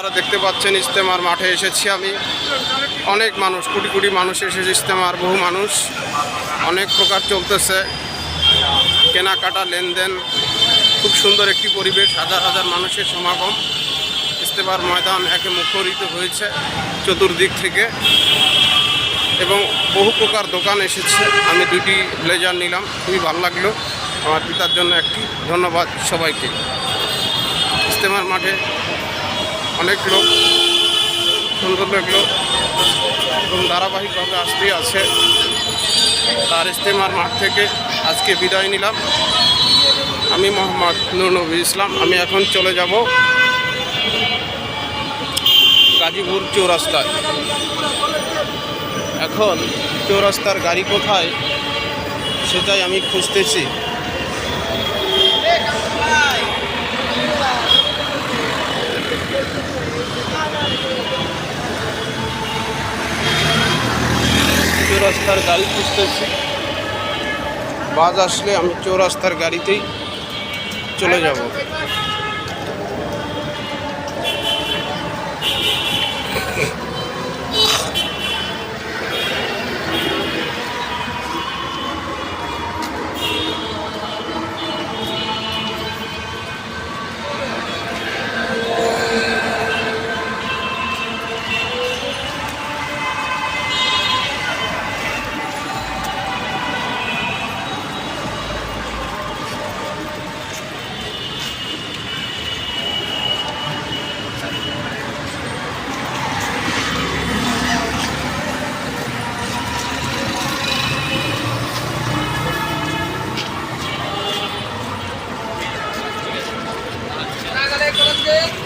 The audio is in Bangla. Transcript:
তারা দেখতে পাচ্ছেন ইজতেমার মাঠে এসেছি আমি। অনেক মানুষ, কোটি কোটি মানুষ এসেছে ইজতেমার, বহু মানুষ। অনেক প্রকার চলতেছে। কেনাকাটা, লেনদেন, খুব সুন্দর একটি পরিবেশ, হাজার হাজার মানুষের সমাগম। ইজতেমার ময়দান একে মুখরিত হয়েছে চতুর্দিক থেকে। এবং বহু প্রকার দোকান এসেছে। আমি দুটি ব্লেজার নিলাম, খুবই ভালো লাগল। আমার পিতার জন্য একটি ধন্যবাদ সবাইকে। ইজতেমার মাঠে অনেক লোক সুন্দর লাগল এবং ধারাবাহিকভাবে আসতেই আছে। তার ইস্তেমার মাঠ থেকে আজকে বিদায় নিলাম। আমি মোহাম্মদ নুর নবী ইসলাম, আমি এখন চলে যাব গাজীপুর চৌরাস্তায়। এখন চৌরাস্তার গাড়ি কোথায়, সেটাই আমি খুঁজতেছি। চৌরাস্তার গাড়ি খুঁজতেছি। বাস আসলে আমি চৌরাস্তার গাড়িতেই চলে যাব। Thank you.